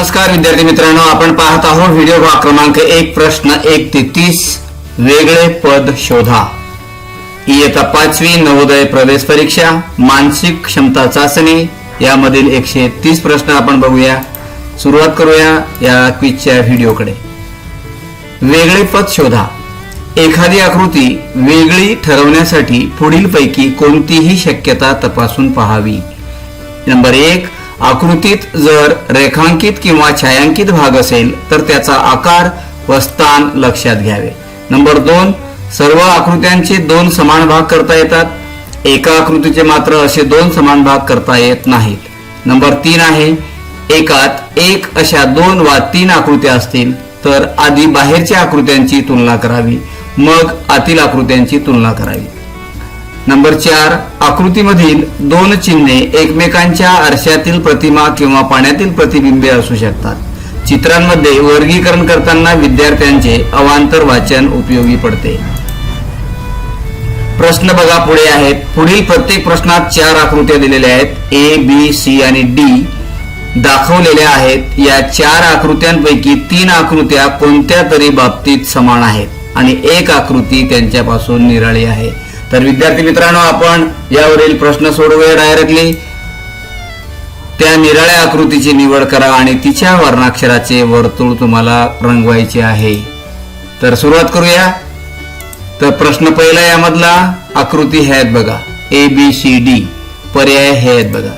नमस्कार विद्यार्थी मित्रांनो. आपण पाहत आहोत व्हिडिओ भाग क्रमांक एक प्रश्न एक ते तीस. वेगळे पद शोधा. इयत्ता पाचवी नवोदय प्रवेश परीक्षा मानसिक क्षमता चाचणी. यामधील एकशे तीस प्रश्न आपण बघूया. सुरुवात करूया या क्विजच्या व्हिडिओकडे. वेगळे पद शोधा. एखादी आकृती वेगळी ठरवण्यासाठी पुढीलपैकी कोणतीही शक्यता तपासून पहावी. नंबर एक आकृतीत जर रेखांकित किंवा छायांकित भाग असेल तर त्याचा आकार व स्थान लक्षात घ्यावे. नंबर दोन सर्व आकृत्यांचे दोन समान भाग करता येतात. एका आकृतीचे मात्र असे दोन समान भाग करता येत नाहीत. नंबर तीन आहे एकात एक अशा दोन वा तीन आकृत्या असतील तर आधी बाहेरच्या आकृत्यांची तुलना करावी मग आतील आकृत्यांची तुलना करावी. नंबर चार आकृतीमधील दोन चिन्हे एकमेकांच्या आरशातील प्रतिमा किंवा पाण्यातील प्रतिबिंबे असू शकतात. चित्रांमध्ये वर्गीकरण करताना विद्यार्थ्यांचे अवांतर वाचन उपयोगी पडते. प्रश्न बघा पुढे आहेत. पुढील प्रत्येक प्रश्नात चार आकृत्या दिलेल्या आहेत. ए बी सी आणि डी दाखवलेल्या आहेत. या चार आकृत्यांपैकी तीन आकृत्या कोणत्या तरी बाबतीत समान आहेत? आणि एक आकृती त्यांच्यापासून निराळी आहे. तर विद्यार्थी मित्रांनो आपण यावरील प्रश्न सोडवूया डायरेक्टली त्या निराळ्या आकृतीची निवड करा आणि तिच्या वर्णाक्षराचे वर्तुळ तुम्हाला रंगवायचे आहे. तर सुरुवात करूया. तर प्रश्न पहिला यामधला आकृती हे आहेत बघा. ए बी सी डी पर्याय हे आहेत बघा.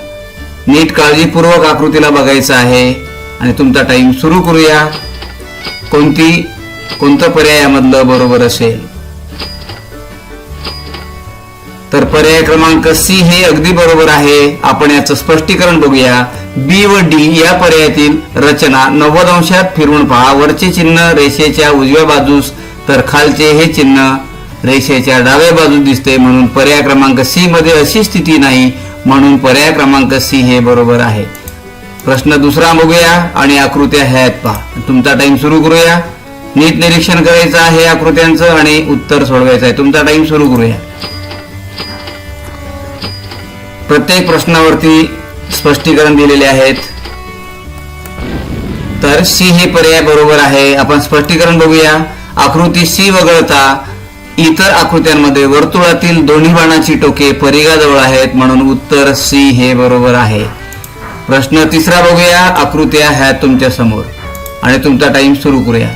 नीट काळजीपूर्वक आकृतीला बघायचं आहे आणि तुमचा टाइम सुरू करूया. कोणती कोणतं पर्याय यामधलं बरोबर असेल? तर पर्याय क्रमांक सी हे अगदी बरोबर आहे. आपण याचं स्पष्टीकरण बघूया. बी व डी या पर्यायातील रचना नव्वद अंशात फिरून पहा. वरचे चिन्ह रेषेच्या उजव्या बाजूस तर खालचे हे चिन्ह रेषेच्या डाव्या बाजूस दिसते म्हणून पर्याय क्रमांक सी मध्ये अशी स्थिती नाही. म्हणून पर्याय क्रमांक सी हे बरोबर आहे. प्रश्न दुसरा बघूया आणि आकृत्या ह्या आहेत पहा. तुमचा टाइम सुरू करूया. नीट निरीक्षण करायचं आहे आकृत्यांचं आणि उत्तर सोडवायचं आहे. तुमचा टाइम सुरू करूया. प्रत्येक प्रश्नावरती स्पष्टीकरण दिलेले आहेत. तर सी हे पर्याय बरोबर आहे. आपण स्पष्टीकरण बघूया. आकृती सी वगळता इतर आकृत्यांमध्ये वर्तुळातील दोन्ही बाणाची टोके परिघाजवळ आहेत म्हणून उत्तर सी हे बरोबर आहे. प्रश्न तिसरा बघूया. आकृत्या ह्या तुमच्यासमोर. आणि तुमचा टाइम सुरू करूया.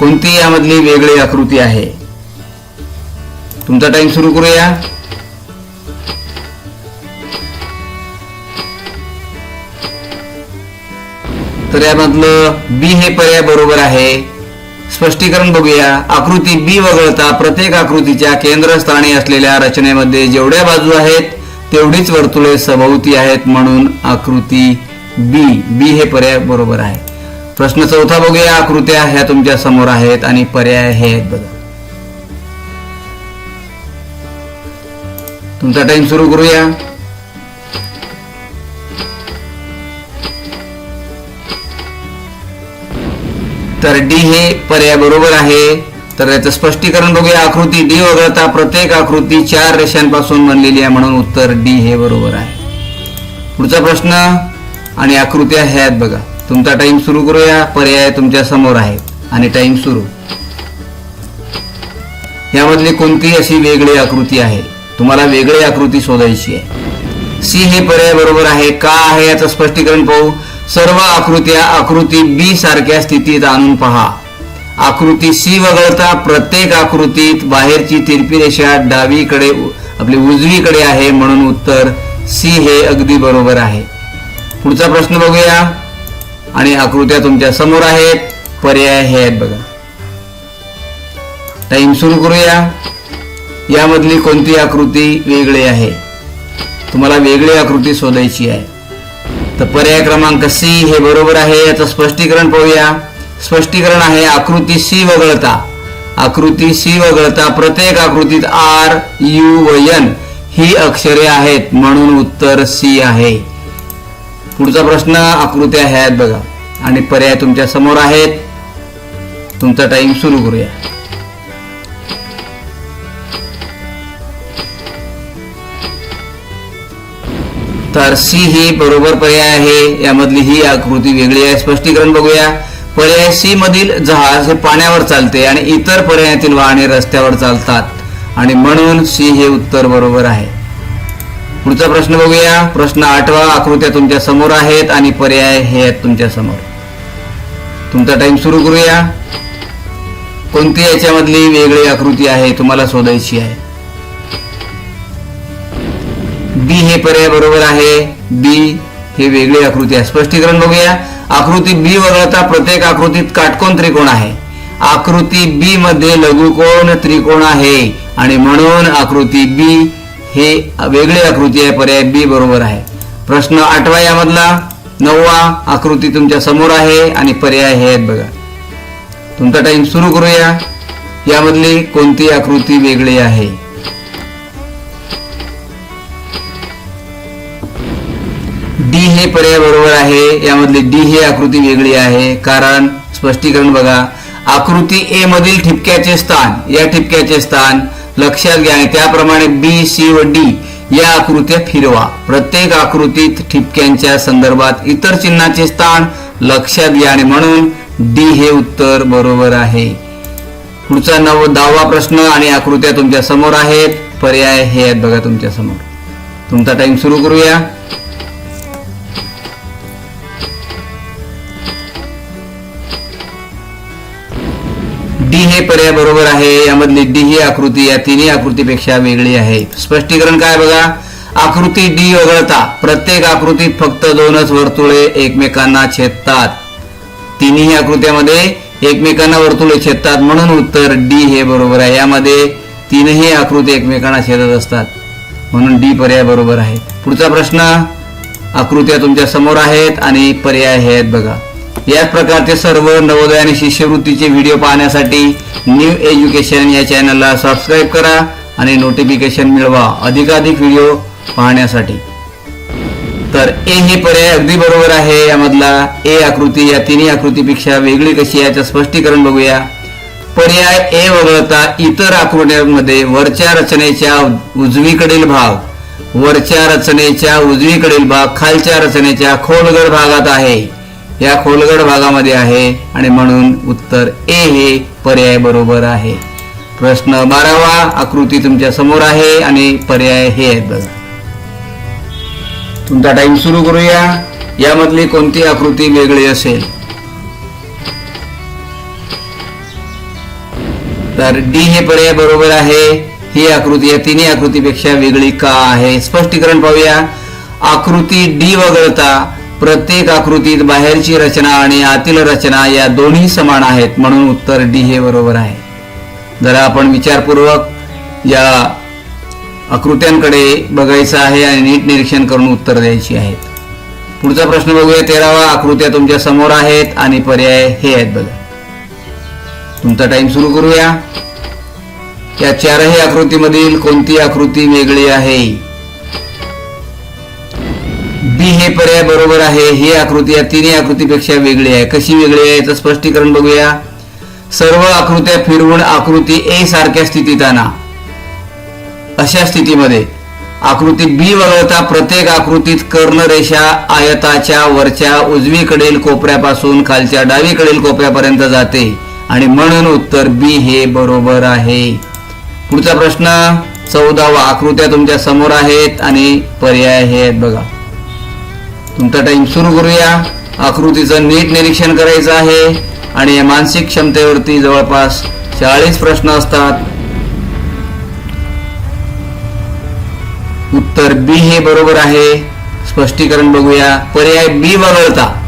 कोणती यामधली वेगळी आकृती आहे? तुमचा टाइम सुरू करूया. तर यामधलं बी हे पर्याय बरोबर आहे. स्पष्टीकरण बघूया. आकृती बी वगळता प्रत्येक आकृतीच्या केंद्रस्थानी असलेल्या रचनेमध्ये जेवढ्या बाजू आहेत तेवढीच वर्तुळे सभोवती आहेत म्हणून आकृती बी बी हे पर्याय बरोबर आहे. प्रश्न चौथा बघूया. आकृत्या ह्या तुमच्यासमोर आहेत आणि पर्याय हे आहेत बघा. तुमचा टाइम सुरू करूया. तर डी हे पर्याय बरोबर आहे. तर याचं स्पष्टीकरण बघूया. आकृती डी वगळता प्रत्येक आकृती चार रेषांपासून बनलेली आहे म्हणून उत्तर डी हे बरोबर आहे. पुढचा प्रश्न आणि आकृत्या ह्या आहेत बघा. तुमचा टाइम सुरू करूया. पर्याय तुमच्यासमोर आहे. आणि टाइम सुरू. यामधली कोणती अशी वेगळी आकृती आहे. तुम्हाला वेगळी आकृती शोधायची आहे. सी हे पर्याय बरोबर आहे. का आहे याचं स्पष्टीकरण पाहू. सर्व आकृत्या आकृती बी सारख्या स्थितीत आणून पहा. आकृती सी वगळता प्रत्येक आकृतीत बाहेरची तिरपी रेषा डावीकडे आपली उजवीकडे आहे म्हणून उत्तर सी हे अगदी बरोबर आहे. पुढचा प्रश्न बघूया. आणि आकृत्या तुमच्यासमोर आहेत. पर्याय हे आहेत बघा. टाइम सुरू करूया. यामधली कोणती आकृती वेगळी आहे? तुम्हाला वेगळी आकृती शोधायची आहे. तर पर्याय क्रमांक सी हे बरोबर आहे. याचं स्पष्टीकरण पाहूया. स्पष्टीकरण आहे आकृती सी वगळता. आकृती सी वगळता प्रत्येक आकृतीत आर यू व एन ही अक्षरे आहेत. म्हणून उत्तर सी आहे. पुढचा प्रश्न आकृत्या ह्या आहेत बघा. आणि पर्याय तुमच्यासमोर आहेत. तुमचा टाइम सुरू करूया. तर सी ही बरोबर पर्याय आहे. यामधली ही आकृती वेगळी आहे. स्पष्टीकरण बघूया. पर्याय सी मधील जहाज हे पाण्यावर चालते आणि इतर पर्यायातील वाहने रस्त्यावर चालतात. आणि म्हणून सी हे उत्तर बरोबर आहे. पुढचा प्रश्न बघूया. प्रश्न आठवा. आकृत्या तुमच्यासमोर आहेत आणि पर्याय हे आहेत तुमच्यासमोर. तुमचा टाइम सुरू करूया. कोणती याच्यामधली वेगळी आकृती आहे? तुम्हाला शोधायची आहे. बी हे पर्याय बरोबर आहे. बी हे वेगळी आकृती आहे. स्पष्टीकरण बघूया. आकृती बी वगळता प्रत्येक आकृतीत काटकोन त्रिकोण आहे. आकृती बी मध्ये लघुकोण त्रिकोण आहे. आणि म्हणून आकृती बी हे वेगळी आकृती आहे. पर्याय बी बरोबर आहे. प्रश्न आठवा यामधला. नववा आकृती तुमच्यासमोर आहे आणि पर्याय हे आहेत बघा. तुमचा टाइम सुरू करूया. यामधली कोणती आकृती वेगळी आहे? हे पर्याय बरोबर आहे यामधली डी ही आकृती वेगळी आहे कारण स्पष्टीकरण बघा आकृती ए मधील ठिपक्याचे स्थान या ठिपक्याचे स्थान लक्षात घ्या आणि त्याप्रमाणे बी सी व डी या आकृत्या फिरवा. प्रत्येक आकृतीत ठिपक्यांच्या संदर्भात इतर चिन्हाचे स्थान लक्षात घ्या आणि म्हणून डी हे उत्तर बरोबर आहे. पुढचा नव दहावा प्रश्न आणि आकृत्या तुमच्यासमोर आहेत. पर्याय हे आहेत बघा तुमच्यासमोर. तुमचा टाइम सुरू करूया. हे पर्याय बरोबर आहे यामधली डी ही आकृती या तिन्ही आकृतीपेक्षा वेगळी आहे. स्पष्टीकरण काय बघा? आकृती डी वगळता प्रत्येक आकृतीत फक्त दोनच वर्तुळे एकमेकांना छेदतात. तिन्ही आकृत्यामध्ये एकमेकांना वर्तुळे छेदतात म्हणून उत्तर डी हे बरोबर आहे. यामध्ये तीनही आकृती एकमेकांना छेदत असतात. म्हणून डी पर्याय बरोबर आहे. पुढचा प्रश्न आकृत्या तुमच्यासमोर आहेत आणि पर्याय हे आहेत बघा. याच प्रकारचे सर्व नवोदय आणि शिष्यवृत्तीचे व्हिडिओ पाहण्यासाठी न्यू एज्युकेशन या चॅनलला सबस्क्राईब करा आणि नोटिफिकेशन मिळवा अधिकाधिक व्हिडिओ पाहण्यासाठी. तर ए हे पर्याय अगदी बरोबर आहे. यामधला ए आकृती या तिन्ही आकृतीपेक्षा वेगळी कशी याचं स्पष्टीकरण बघूया. पर्याय ए वगळता इतर आकृत्यांमध्ये वरच्या रचनेच्या उजवीकडील भाग वरच्या रचनेच्या उजवीकडील भाग खालच्या रचनेच्या खोलगड भागात आहे. या खोलगड भागामध्ये आहे आणि म्हणून उत्तर ए हे पर्याय बरोबर आहे. प्रश्न बारावा आकृती तुमच्यासमोर आहे आणि पर्याय हे आहेत बघा. तुमचा टाइम सुरू करूया. यामधली कोणती आकृती वेगळी असेल? तर डी हे पर्याय बरोबर आहे. ही आकृती या तिन्ही आकृतीपेक्षा वेगळी का आहे? स्पष्टीकरण पाहूया. आकृती डी वगळता प्रत्येक आकृतीत बाहेरची रचना आणि आतील रचना या दोन्ही समान आहेत म्हणून उत्तर डी हे बरोबर आहे. जरा आपण विचारपूर्वक या आकृत्यांकडे बघायचं आहे आणि नीट निरीक्षण करून उत्तर द्यायची आहेत. पुढचा प्रश्न बघूया तेरावा आकृत्या तुमच्यासमोर आहेत आणि पर्याय हे आहेत बघा. तुमचा टाइम सुरू करूया. या चारही आकृतीमधील कोणती आकृती वेगळी आहे? बी हे पर्याय बरोबर आहे ही आकृती या तिन्ही आकृतीपेक्षा वेगळी आहे. कशी वेगळी आहे याचं स्पष्टीकरण बघूया. सर्व आकृत्या फिरवून आकृती ए सारख्या स्थितीत आणा. अशा स्थितीमध्ये आकृती बी वगळता प्रत्येक आकृतीत कर्णरेषा आयताच्या वरच्या उजवीकडील कोपऱ्यापासून खालच्या डावीकडील कोपऱ्यापर्यंत जाते आणि म्हणून उत्तर बी हे बरोबर आहे. पुढचा प्रश्न चौदावा आकृत्या तुमच्यासमोर आहेत आणि पर्याय हे आहेत बघा. तुमचा टाइम सुरू करूया. आकृतीचं नीट निरीक्षण करायचं आहे. आणि या मानसिक क्षमतेवरती जवळपास चाळीस प्रश्न असतात. उत्तर बी हे बरोबर आहे. स्पष्टीकरण बघूया. पर्याय बी वगळता.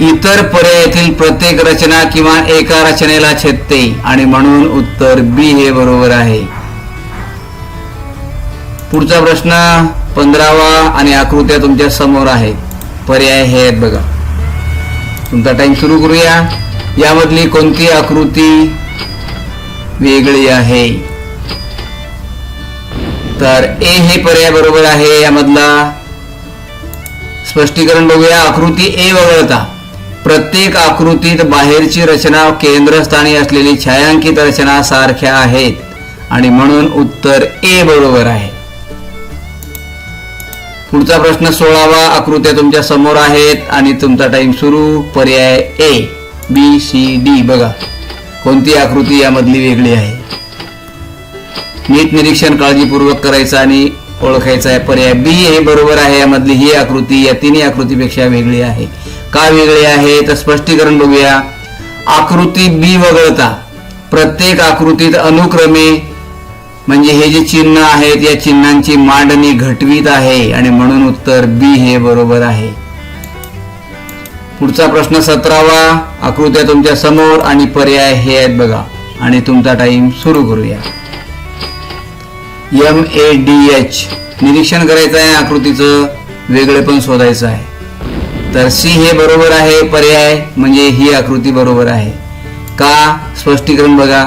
इतर पर्यायातील प्रत्येक रचना किंवा एका रचनेला छेदते. आणि म्हणून उत्तर बी हे बरोबर आहे. पुढचा प्रश्न पंधरावा आणि आकृत्या तुमच्यासमोर आहेत पर्याय हे आहेत बघा. तुमचा टाइम सुरू करूया. यामधली कोणती आकृती वेगळी आहे? तर ए हे पर्याय बरोबर आहे. यामधला स्पष्टीकरण बघूया. आकृती ए वगळता. प्रत्येक आकृतीत बाहेरची रचना केंद्रस्थानी असलेली छायांकित रचना सारख्या आहेत. आणि म्हणून उत्तर ए बरोबर आहे. पुढचा प्रश्न सोळावा. आकृत्या तुमच्यासमोर आहेत आणि तुमचा टाइम सुरू. पर्याय ए बी सी डी बघा कोणती आकृती यामधली वेगळी आहे? नीट निरीक्षण काळजीपूर्वक करायचं आणि ओळखायचा आहे. पर्याय बी हे बरोबर आहे. यामधली ही आकृती या तिन्ही आकृतीपेक्षा वेगळी आहे. का वेगळी आहे? तर स्पष्टीकरण बघूया. आकृती बी वगळता प्रत्येक आकृतीत अनुक्रमे म्हणजे हे जे चिन्ह आहेत या चिन्हांची मांडणी घटवीत आहे आणि म्हणून उत्तर बी हे बरोबर आहे. पुढचा प्रश्न सतरावा आकृत्या तुमच्यासमोर आणि पर्याय हे आहेत बघा. आणि तुमचा टाइम सुरू करूया. एम ए डी एच निरीक्षण करायचं आहे आकृतीचं वेगळे पण शोधायचं आहे. तर सी हे बरोबर आहे पर्याय म्हणजे ही आकृती बरोबर आहे. का? स्पष्टीकरण बघा.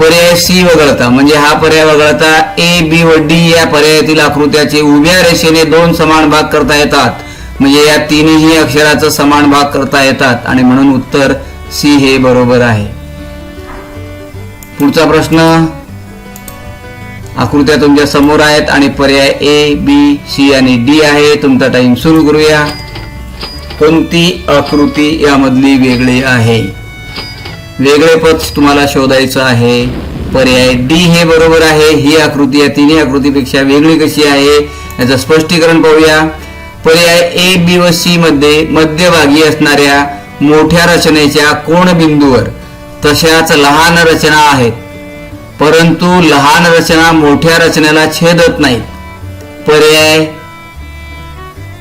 पर्याय सी वगळता म्हणजे हा पर्याय वगळता ए बी व डी या पर्यायातील आकृत्याचे उभ्या रेषेने दोन समान भाग करता येतात. म्हणजे या तिन्ही अक्षराचं समान भाग करता येतात. आणि म्हणून उत्तर सी हे बरोबर आहे. पुढचा प्रश्न. आकृत्या तुमच्यासमोर आहेत आणि पर्याय ए बी सी आणि डी आहे. तुमचा टाइम सुरू करूया. कोणती आकृती यामधली वेगळी आहे? वेगळे पद तुम्हाला शोधायचं आहे. पर्याय डी हे बरोबर आहे. ही आकृती या तिन्ही आकृतीपेक्षा वेगळी कशी आहे? याचं स्पष्टीकरण पाहूया. पर्याय ए बी व सी मध्ये मध्यभागी असणाऱ्या मोठ्या रचनेच्या कोणबिंदूवर तशाच लहान रचना आहेत. परंतु लहान रचना मोठ्या रचनेला छेदत नाहीत. पर्याय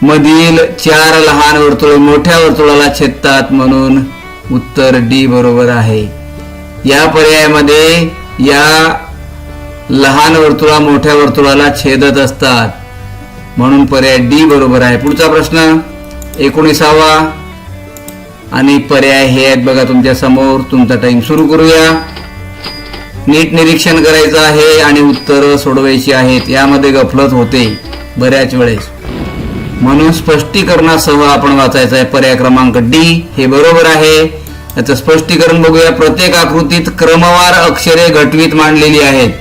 मधील चार लहान वर्तुळ मोठ्या वर्तुळाला छेदतात म्हणून उत्तर डी बरोबर आहे. या पर्यायामध्ये या लहान वर्तुळा मोठ्या वर्तुळाला छेदत असतात. म्हणून पर्याय डी बरोबर आहे. पुढचा प्रश्न एकोणीसावा आणि पर्याय हे आहेत बघा तुमच्यासमोर. तुमचा टाइम सुरू करूया. नीट निरीक्षण करायचं आहे आणि उत्तरं सोडवायची आहेत. यामध्ये गफलत होते बऱ्याच वेळेस. म्हणून स्पष्टीकरणासह आपण वाचायचं आहे पर्याय क्रमांक डी हे बरोबर आहे. याचं स्पष्टीकरण बघूया. प्रत्येक आकृतीत क्रमवार अक्षरे घटवीत मांडलेली आहेत.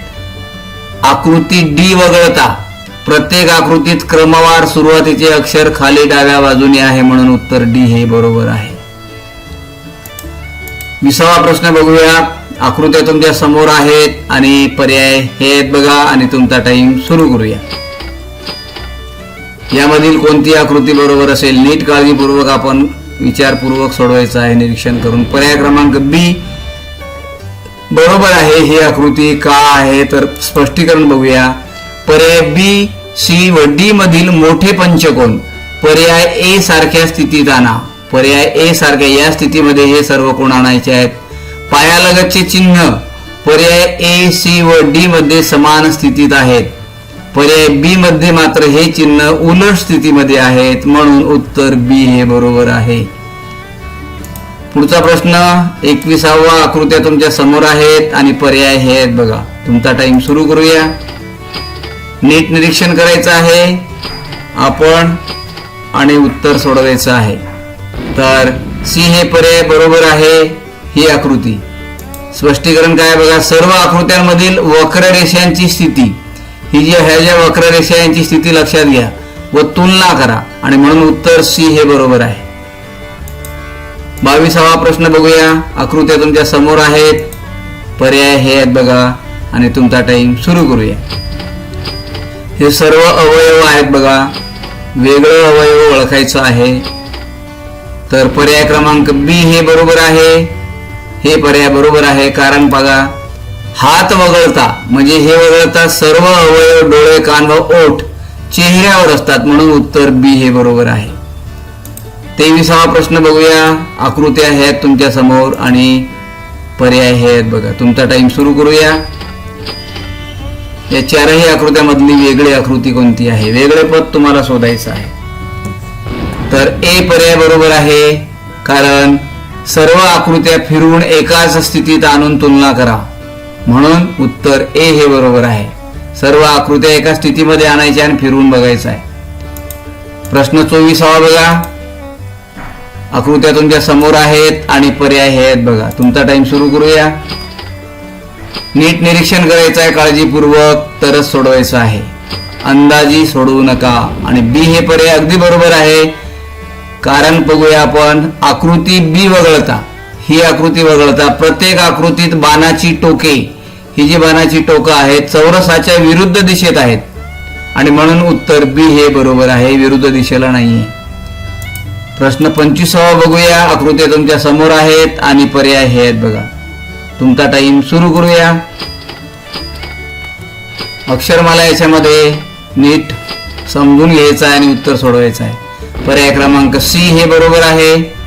आकृती डी वगळता प्रत्येक आकृतीत क्रमवार सुरुवातीचे अक्षर खाली डाव्या बाजूने आहे म्हणून उत्तर डी हे बरोबर आहे. विसावा प्रश्न बघूया. आकृत्या तुमच्यासमोर आहेत आणि पर्याय हे आहेत बघा आणि तुमचा टाइम सुरू करूया. यामधील कोणती आकृती बरोबर असेल नीट काळजीपूर्वक आपण विचारपूर्वक सोडवायचं आहे निरीक्षण करून. पर्याय क्रमांक बी बरोबर आहे ही आकृती का आहे? तर स्पष्टीकरण बघूया. पर्याय बी सी व डी मधील मोठे पंचकोन. पर्याय ए सारख्या स्थितीत आणा. पर्याय ए सारख्या या स्थितीमध्ये हे सर्व कोण आणायचे आहेत? पायालगतचे चिन्ह. पर्याय ए सी व डी मध्ये समान स्थितीत आहेत. पर्याय बी मध्ये मात्र हे चिन्ह उलट स्थितीमध्ये आहेत म्हणून उत्तर बी हे बरोबर आहे. पुढचा प्रश्न एकविसावा आकृत्या तुमच्यासमोर आहेत आणि पर्याय हे आहेत बघा. तुमचा टाइम सुरू करूया. नीट निरीक्षण करायचं आहे. आपण आणि उत्तर सोडवायचं आहे. तर सी हे पर्याय बरोबर आहे ही आकृती. स्पष्टीकरण काय बघा सर्व आकृत्यांमधील वक्र रेषांची स्थिती. ही जी ह्या ज्या वक्ररेषा यांची स्थिती लक्षात घ्या. व तुलना करा. आणि म्हणून उत्तर सी हे बरोबर आहे. बावीसावा प्रश्न बघूया. आकृत्या तुमच्यासमोर आहेत. पर्याय हे आहेत बघा. आणि तुमचा टाइम सुरू करूया. हे सर्व अवयव आहेत बघा. वेगळं अवयव ओळखायचं आहे. तर पर्याय क्रमांक बी हे बरोबर आहे. हे पर्याय बरोबर आहे. कारण बघा. हात वगळता म्हणजे हे वगळता सर्व अवयव डोळे कान व ओठ चेहऱ्यावर असतात म्हणून उत्तर बी हे बरोबर आहे. तेविसावा प्रश्न बघूया. आकृत्या आहेत तुमच्यासमोर आणि पर्याय हे आहेत बघा. तुमचा टाइम सुरू करूया. या चारही आकृत्यामधली वेगळी आकृती कोणती आहे? वेगळे पद तुम्हाला शोधायचं आहे. तर ए पर्याय बरोबर आहे कारण सर्व आकृत्या फिरून एकाच स्थितीत आणून तुलना करा. म्हणून उत्तर ए हे बरोबर आहे. सर्व आकृत्या एका स्थितीमध्ये आणायच्या आणि फिरवून बघायचं आहे. प्रश्न चोवीसावा बघा. आकृत्या तुमच्यासमोर आहेत आणि पर्याय हे आहेत बघा. तुमचा टाइम सुरू करूया. नीट निरीक्षण करायचं आहे काळजीपूर्वक तरच सोडवायचं आहे. अंदाजी सोडवू नका. आणि बी हे पर्याय अगदी बरोबर आहे. कारण बघूया आपण आकृती बी वगळता. ही आकृती वगळता प्रत्येक आकृतीत बाणाची टोके. ही जी बाणाची टोकं आहेत चौरसाच्या विरुद्ध दिशेत आहेत. आणि म्हणून उत्तर बी हे बरोबर आहे विरुद्ध दिशेला नाही प्रश्न पंचवीसावा बघूया आकृत्या तुमच्यासमोर आहेत आणि पर्याय हे आहेत बघा. तुमचा टाइम सुरू करूया. अक्षरमाला याच्यामध्ये नीट समजून घ्यायचं आहे आणि उत्तर सोडवायचं आहे. पर्याय क्रमांक सी हे बरोबर आहे.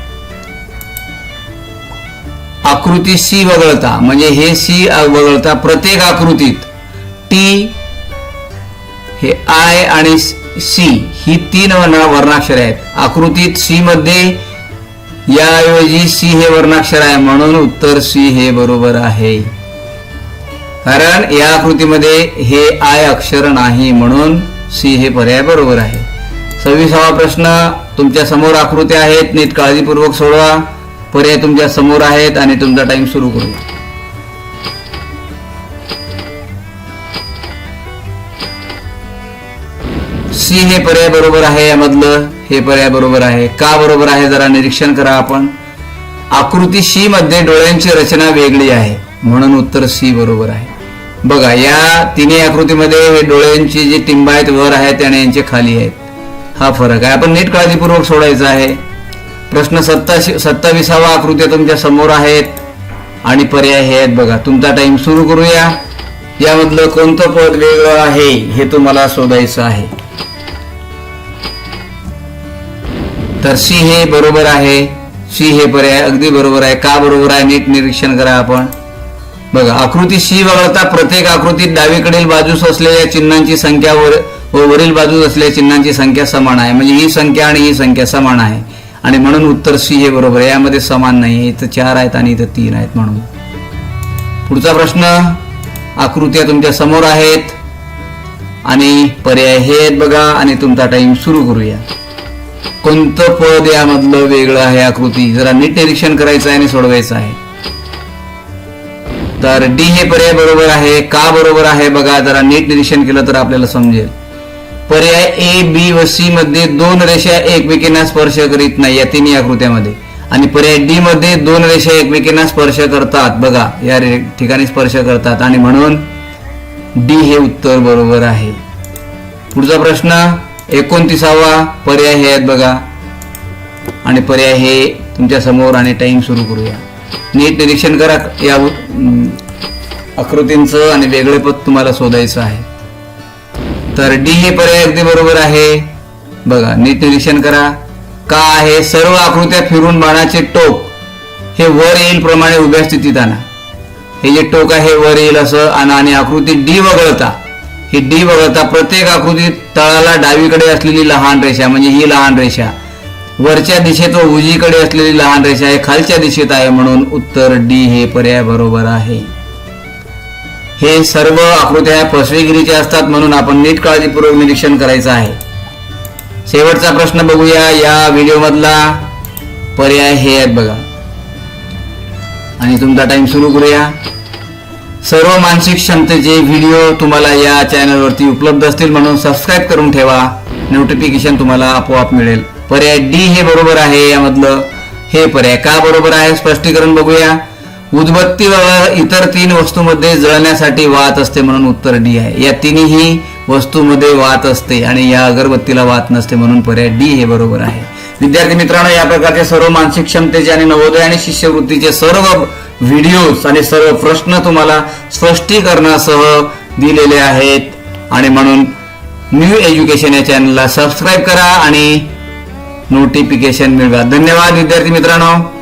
आकृती सी वगळता म्हणजे हे सी वगळता प्रत्येक आकृतीत टी हे आय आणि सी ही तीन वर्णाक्षर आहेत. आकृतीत सी मध्ये याऐवजी सी हे वर्णाक्षर आहे म्हणून उत्तर सी हे बरोबर आहे. कारण या आकृतीमध्ये हे आय अक्षर नाही म्हणून सी हे पर्याय बरोबर आहे. सव्वीसावा प्रश्न तुमच्यासमोर आकृत्या आहेत नीट काळजीपूर्वक सोडवा. पर्याय तुमच्यासमोर आहेत आणि तुमचा टाइम सुरू करूया सी हे पर्याय बरोबर आहे यामधलं हे पर्याय बरोबर आहे. का बरोबर आहे जरा निरीक्षण करा आपण. आकृती सी मध्ये डोळ्यांची रचना वेगळी आहे. म्हणून उत्तर सी बरोबर आहे. बघा या तिन्ही आकृतीमध्ये हे डोळ्यांची जी टिंब आहेत वर आहेत आणि यांचे खाली आहेत. हा फरक आहे. आपण नीट काळजीपूर्वक सोडायचा आहे. प्रश्न सत्ता सत्तावीसावा आकृत्या तुमच्यासमोर आहेत. आणि पर्याय हे आहेत बघा. तुमचा टाइम सुरू करूया. यामधलं कोणतं पद वेगळं आहे हे तुम्हाला शोधायचं आहे. तर सी हे बरोबर आहे. सी हे पर्याय अगदी बरोबर आहे. का बरोबर आहे नीट निरीक्षण करा आपण. बघा आकृती सी वगळता प्रत्येक आकृतीत डावीकडील बाजूस असलेल्या चिन्हांची संख्या वर व वरील बाजूस असलेल्या चिन्हांची संख्या समान आहे. म्हणजे ही संख्या आणि ही संख्या समान आहे. आणि म्हणून उत्तर सी हे बरोबर आहे. यामध्ये समान नाही. इथं चार आहेत आणि इथं तीन आहेत म्हणून. पुढचा प्रश्न आकृत्या तुमच्यासमोर आहेत. आणि पर्याय हे आहेत बघा आणि तुमचा टाइम सुरू करूया. कोणतं पद यामधलं वेगळं आहे आकृती? जरा नीट निरीक्षण करायचं आहे आणि सोडवायचं आहे. तर डी हे पर्याय बरोबर आहे. का बरोबर आहे? बघा जरा नीट निरीक्षण केलं तर आपल्याला समजेल. पर्याय ए बी व सी मध्ये दोन रेषा एकमेकींना स्पर्श करीत नाही या तिन्ही आकृत्यामध्ये. आणि पर्याय डी मध्ये दोन रेषा एकमेकींना स्पर्श करतात. बघा या रे- ठिकाणी स्पर्श करतात. आणि म्हणून डी हे उत्तर बरोबर आहे. पुढचा प्रश्न एकोणतीसावा पर्याय हे आहेत बघा. आणि पर्याय हे तुमच्यासमोर आणि टाइम सुरू करूया. नीट निरीक्षण करा. या आकृतींचं आणि वेगळे पद तुम्हाला शोधायचं आहे. तर डी हे पर्याय अगदी बरोबर आहे. बघा नीट निरीक्षण करा. का आहे? सर्व आकृत्या फिरून बाणाचे टोक. हे वर येईल प्रमाणे उभ्या स्थितीत आणा. हे जे टोक आहे वर येईल असं आणा आणि आकृती डी वगळता. ही डी वगळता प्रत्येक आकृतीत तळाला डावीकडे असलेली लहान रेषा म्हणजे ही लहान रेषा. वरच्या दिशेत व उजीकडे असलेली लहान रेषा हे खालच्या दिशेत आहे म्हणून उत्तर डी हे पर्याय बरोबर आहे. हे सर्व आकृत्या फसवेगिरीच्या असतात म्हणून आपण नीट काळजीपूर्वक निरीक्षण करायचं आहे. शेवटचा प्रश्न बघूया या व्हिडिओ मधला पर्याय हे आहेत बघा. आणि तुमचा टाइम सुरू करूया. सर्व मानसिक क्षमतेचे व्हिडिओ तुम्हाला या चॅनलवरती उपलब्ध असतील म्हणून सबस्क्राईब करून ठेवा. नोटिफिकेशन तुम्हाला आपोआप मिळेल. पर्याय डी हे बरोबर आहे यामधलं. हे पर्याय का बरोबर आहे? स्पष्टीकरण बघूया. उदबत्ती व इतर तीन वस्तूमध्ये जळण्यासाठी वात असते म्हणून उत्तर डी आहे. या तिन्ही वस्तूमध्ये वात असते आणि या अगरबत्तीला वात नसते म्हणून पर्याय डी हे बरोबर आहे. विद्यार्थी मित्रांनो या प्रकारचे सर्व मानसिक क्षमतेचे आणि नवोदय आणि शिष्यवृत्तीचे सर्व व्हिडिओज आणि सर्व प्रश्न तुम्हाला स्पष्टीकरणासह दिलेले आहेत. आणि म्हणून न्यू एज्युकेशन या चॅनलला सबस्क्राईब करा आणि नोटिफिकेशन मिळवा. धन्यवाद विद्यार्थी मित्रांनो.